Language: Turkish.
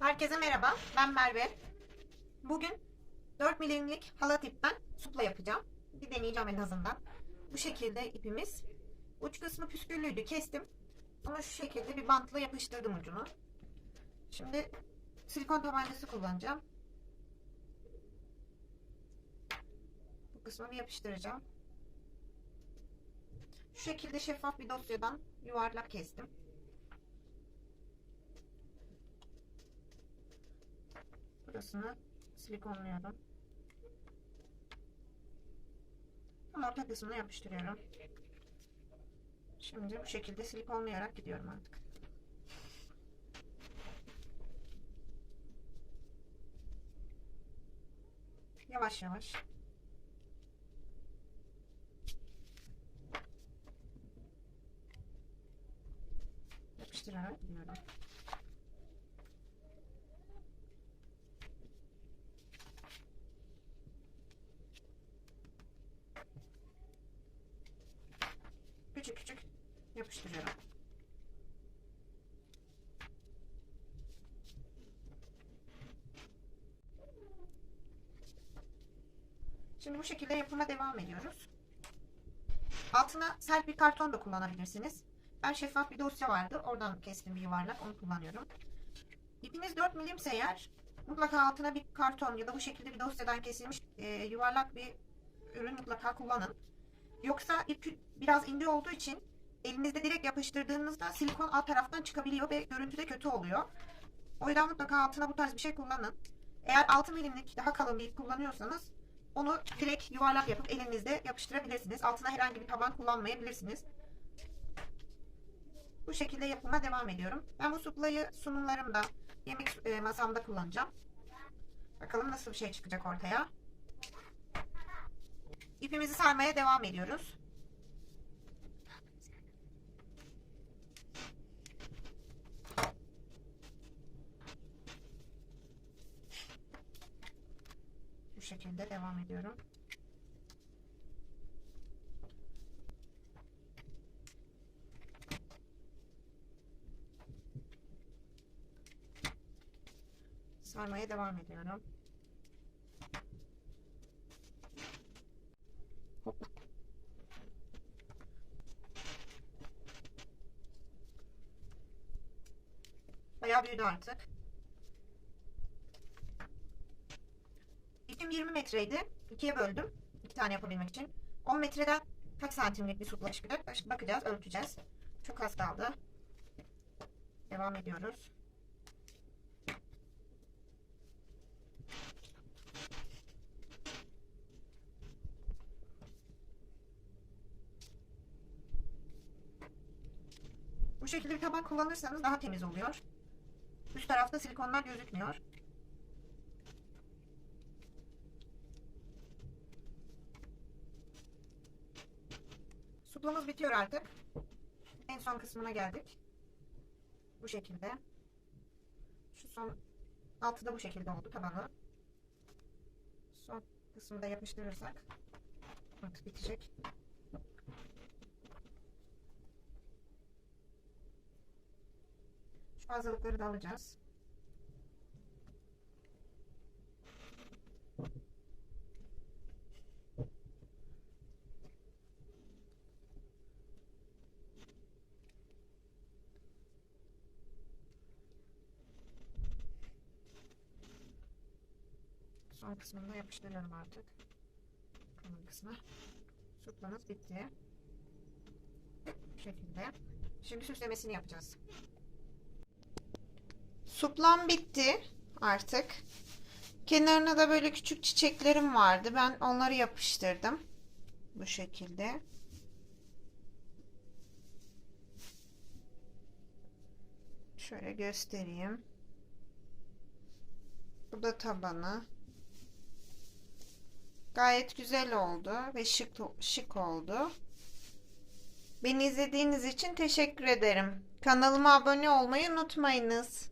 Herkese merhaba, ben Merve. Bugün 4 milimlik halat ipten supla yapacağım. Bir deneyeceğim en azından. Bu şekilde ipimiz. Uç kısmı püsküllüydü, kestim. Ama şu şekilde bir bantla yapıştırdım ucunu. Şimdi silikon tabancası kullanacağım. Bu kısmını yapıştıracağım. Şu şekilde şeffaf bir dosyadan yuvarlak kestim. Burasını silikonluyorum. Orta kısmına yapıştırıyorum. Şimdi bu şekilde silikonlayarak gidiyorum artık. Yavaş yavaş. Yapıştırarak gidiyorum. Küçük küçük yapıştırıyorum. Şimdi bu şekilde yapıma devam ediyoruz. Altına sert bir karton da kullanabilirsiniz. Ben şeffaf bir dosya vardı. Oradan kestim bir yuvarlak. Onu kullanıyorum. İpiniz 4 milimse eğer mutlaka altına bir karton ya da bu şekilde bir dosyadan kesilmiş e, yuvarlak bir ürün mutlaka kullanın. Yoksa ip biraz ince olduğu için elinizde direkt yapıştırdığınızda silikon alt taraftan çıkabiliyor ve görüntü de kötü oluyor. O yüzden mutlaka altına bu tarz bir şey kullanın. Eğer 6 milimlik daha kalın bir ip kullanıyorsanız onu direkt yuvarlak yapıp elinizde yapıştırabilirsiniz. Altına herhangi bir taban kullanmayabilirsiniz. Bu şekilde yapıma devam ediyorum. Ben bu suplayı sunumlarımda, yemek e, masamda kullanacağım. Bakalım nasıl bir şey çıkacak ortaya. İpimizi sarmaya devam ediyoruz. Şekilde devam ediyorum. Sarmaya devam ediyorum. Hop. Bayağı büyüdü artık. İpim 20 metreydi. İkiye böldüm. İki tane yapabilmek için. 10 metreden kaç santimlik bir supla çıkacak? Bakacağız, ölçeceğiz. Çok az kaldı. Devam ediyoruz. Bu şekilde bir tabak kullanırsanız daha temiz oluyor. Üst tarafta silikonlar gözükmüyor. Suplamız bitiyor artık. En son kısmına geldik. Bu şekilde. Şu son altı da bu şekilde oldu tabanı. Son kısmı da yapıştırırsak artık bitecek. Şu fazlalıkları da alacağız. Son kısmını da yapıştırıyorum artık. Kalın kısmı. Suplamız bitti. Bu şekilde. Şimdi süslemesini yapacağız. Suplam bitti artık. Kenarına da böyle küçük çiçeklerim vardı. Ben onları yapıştırdım. Bu şekilde. Şöyle göstereyim. Bu da tabanı. Gayet güzel oldu ve şık şık oldu. Beni izlediğiniz için teşekkür ederim. Kanalıma abone olmayı unutmayınız.